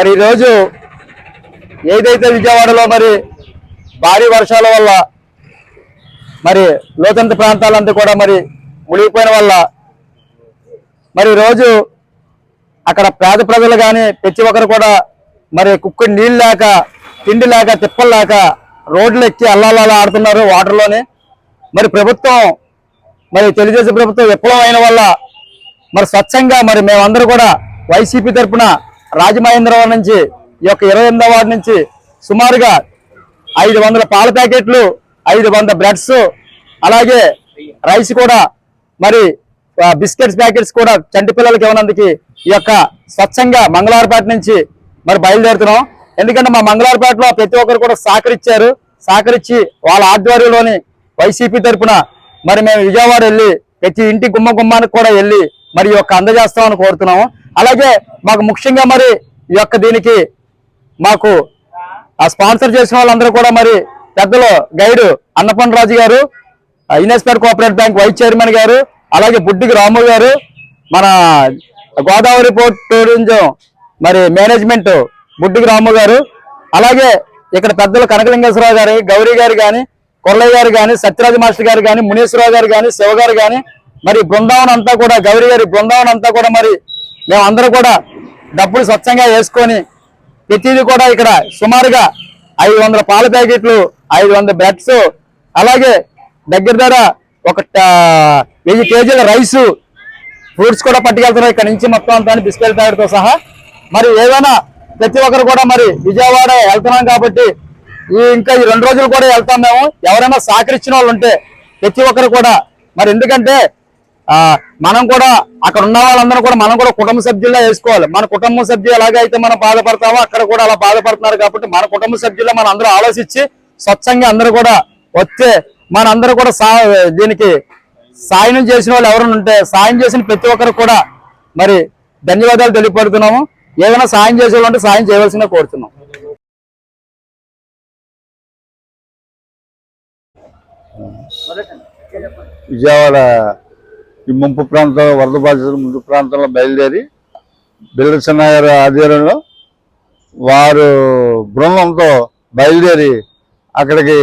మరి ఈరోజు ఏదైతే విజయవాడలో మరి భారీ వర్షాల వల్ల మరి లోతంత ప్రాంతాలంతా కూడా మరి మునిగిపోయిన వల్ల మరి రోజు అక్కడ పేద ప్రజలు కానీ ప్రతి ఒక్కరు కూడా మరి కుక్క నీళ్ళు లేక తిండి లేక తిప్పలు లేక రోడ్లు ఎక్కి అల్లాలా ఆడుతున్నారు వాటర్లోని మరి ప్రభుత్వం మరి తెలుగుదేశం ప్రభుత్వం విప్లవం అయిన వల్ల మరి స్వచ్ఛంగా మరి మేమందరూ కూడా వైసీపీ తరఫున రాజమహేంద్రవరం నుంచి ఈ యొక్క ఇరవై ఎనిమిదో వార్డు నుంచి సుమారుగా ఐదు వందల పాల ప్యాకెట్లు ఐదు వందల బ్రెడ్స్ అలాగే రైస్ కూడా మరి బిస్కెట్స్ ప్యాకెట్స్ కూడా చంటి పిల్లలకి ఇవ్వనందుకు ఈ యొక్క స్వచ్ఛంగా మంగళవారపేట నుంచి మరి బయలుదేరుతున్నాం. ఎందుకంటే మా మంగళవారపేటలో ప్రతి ఒక్కరు కూడా సహకరించారు. సహకరించి వాళ్ళ ఆధ్వర్యంలోని వైసీపీ తరఫున మరి మేము విజయవాడ వెళ్ళి ప్రతి ఇంటి గుమ్మ గుమ్మానికి కూడా వెళ్ళి మరి ఈ యొక్క అందజేస్తామని కోరుతున్నాము. అలాగే మాకు ముఖ్యంగా మరి ఈ యొక్క దీనికి మాకు ఆ స్పాన్సర్ చేసిన వాళ్ళందరూ కూడా మరి పెద్దలు గైడ్ అన్నపన్ రాజు గారు investment cooperative bank vice chairman గారు అలాగే బుడ్డికి రాము గారు మన గోదావరి పోర్ట్ టూరిజం మరి మేనేజ్మెంట్ బుడ్డికి రాము గారు అలాగే ఇక్కడ పెద్దలు కనకలింగేశ్వరరావు గారు గౌరీ గారు కానీ కొల్లయ్య గారు కానీ సత్యరాజ మాస్టర్ గారు కానీ మునీశ్వరరావు గారు కానీ శివ గారు కానీ మరి బృందావనం అంతా కూడా గౌరీ గారి బృందావనం అంతా కూడా మరి మేమందరూ అందరూ కూడా డబ్బులు స్వచ్ఛంగా వేసుకొని ప్రతిదీ కూడా ఇక్కడ సుమారుగా ఐదు వందల పాల ప్యాకెట్లు ఐదు వందల బ్రెడ్స్ అలాగే దగ్గర దగ్గర ఒక వెయ్యి కేజీల రైసు ఫ్రూట్స్ కూడా పట్టుకెళ్తున్నారు ఇక్కడ నుంచి మొత్తం అంతా బిస్కెట్ ప్యాకెట్తో సహా. మరి ఏదైనా ప్రతి ఒక్కరు కూడా మరి విజయవాడ వెళ్తున్నాం కాబట్టి ఈ ఇంకా ఈ రెండు రోజులు కూడా వెళ్తాం మేము. ఎవరైనా సహకరించిన వాళ్ళు ఉంటే ప్రతి ఒక్కరు కూడా. మరి ఎందుకంటే మనం కూడా అక్కడ ఉన్న వాళ్ళందరూ కూడా మనం కూడా కుటుంబ సభ్యుల్లో వేసుకోవాలి. మన కుటుంబ సభ్యులు ఎలాగైతే మనం బాధపడతామో అక్కడ కూడా అలా బాధపడుతున్నారు కాబట్టి మన కుటుంబ సభ్యుల్లో మనం అందరూ ఆలోచించి స్వచ్ఛంగా అందరూ కూడా వస్తే మన అందరూ కూడా సా దీనికి సాయం చేసిన వాళ్ళు ఎవరైనా ఉంటే సాయం చేసిన ప్రతి ఒక్కరు కూడా మరి ధన్యవాదాలు తెలియపడుతున్నాము. ఏదైనా సాయం చేసే వాళ్ళు ఉంటే సాయం చేయవలసిందిగా కోరుతున్నాం. విజయవాడ ఈ ముంపు ప్రాంతంలో వరద బాధితులు ముంపు ప్రాంతంలో బయలుదేరి బిల్లర్ గారి ఆధ్వర్యంలో వారు బృందంతో బయలుదేరి అక్కడికి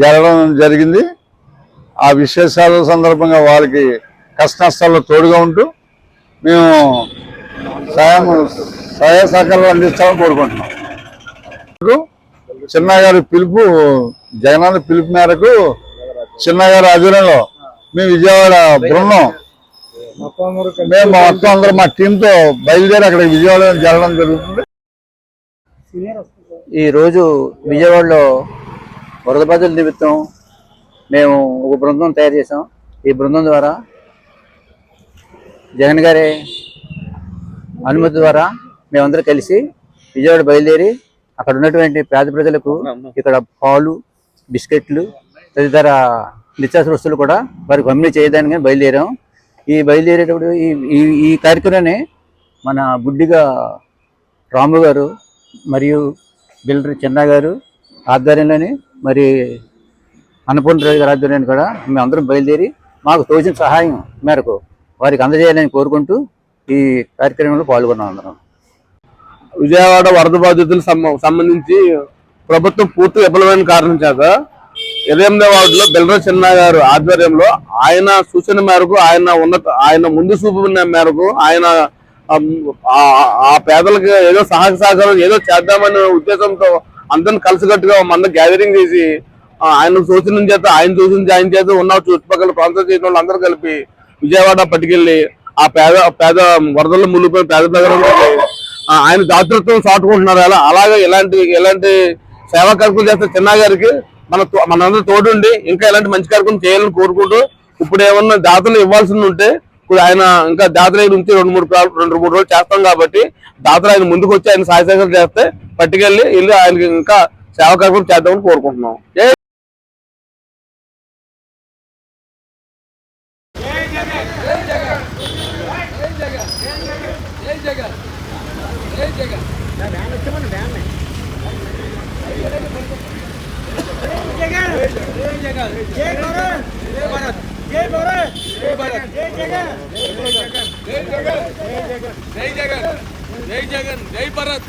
జరగడం జరిగింది. ఆ విశేషాల సందర్భంగా వాళ్ళకి కష్ట తోడుగా ఉంటూ మేము సహాయం సహాయ సహకారాలు అందిస్తామని కోరుకుంటున్నాం. చిన్నగారి పిలుపు జగనాథ పిలుపు మేరకు చిన్నగారి ఆధ్వర్యంలో మేము విజయవాడ బృందం. మేము మొత్తం అందరూ మా టీంతో బయలుదేరి అక్కడ విజయవాడ జరగడం జరుగుతుంది. ఈ రోజు విజయవాడలో వరద బాధల నిమిత్తం మేము ఒక బృందం తయారు చేసాం ఈ బృందం ద్వారా జగన్ గారి అనుమతి ద్వారా మేమందరం కలిసి విజయవాడ బయలుదేరి అక్కడ ఉన్నటువంటి పేద ప్రజలకు ఇక్కడ పాలు బిస్కెట్లు తదితర నిత్యావసర వస్తువులు కూడా వారికి పంపిణీ చేయడానికి బయలుదేరాం. ఈ బయలుదేరేటప్పుడు ఈ ఈ ఈ కార్యక్రమాన్ని మన బుడ్డిగా రాము గారు మరియు బిల్డర్ చిన్న గారు ఆధ్వర్యంలోని మరి అన్నపూర్ణ రాజు గారి ఆధ్వర్యాన్ని కూడా మేము అందరం బయలుదేరి మాకు తోచిన సహాయం మేరకు వారికి అందజేయాలని కోరుకుంటూ ఈ కార్యక్రమంలో పాల్గొన్నాం అందరం. విజయవాడ వరద బాధితులకు సంబంధించి ప్రభుత్వం పూర్తి విఫలమైన కారణం చేత ఇరవై ఎనిమిదో వార్డులో చిన్న గారు ఆధ్వర్యంలో ఆయన సూచన మేరకు ఆయన ఉన్నత ఆయన ముందు చూపు మేరకు ఆయన ఆ- పేదలకు ఏదో సహాయ సహకారం ఏదో చేద్దామనే ఉద్దేశంతో అందరిని కలిసికట్టుగా మన గ్యాదరింగ్ చేసి ఆయన సూచన చేత ఆయన సూచన ఆయన చేత ఉన్న చుట్టుపక్కల ప్రాంతం చేసిన వాళ్ళందరూ కలిపి విజయవాడ పట్టుకెళ్ళి ఆ పేద పేద వరదల్లో మునిగిపోయిన పేద ప్రజలకు ఆయన దాతృత్వం చాటుకుంటున్నారు. అలా అలాగే ఇలాంటి ఇలాంటి సేవా కార్యక్రమం చేస్తే చిన్న గారికి మన తో- మనందరూ తోడుండి ఇంకా ఇలాంటి మంచి కార్యక్రమం చేయాలని కోరుకుంటూ ఇప్పుడు ఏమన్నా దాతలు ఇవ్వాల్సింది ఉంటే ఇప్పుడు ఆయన ఇంకా దాతల దగ్గర నుంచి రెండు మూడు రెండు మూడు రోజులు చేస్తాం కాబట్టి దాతలు ఆయన ముందుకు వచ్చి ఆయన సహాయ సహకారం చేస్తే పట్టుకెళ్ళి వెళ్ళి ఆయనకి ఇంకా సేవ కార్యక్రమం చేద్దామని కోరుకుంటున్నాం. జై జై జగన్ జై జగన్ జై భరత్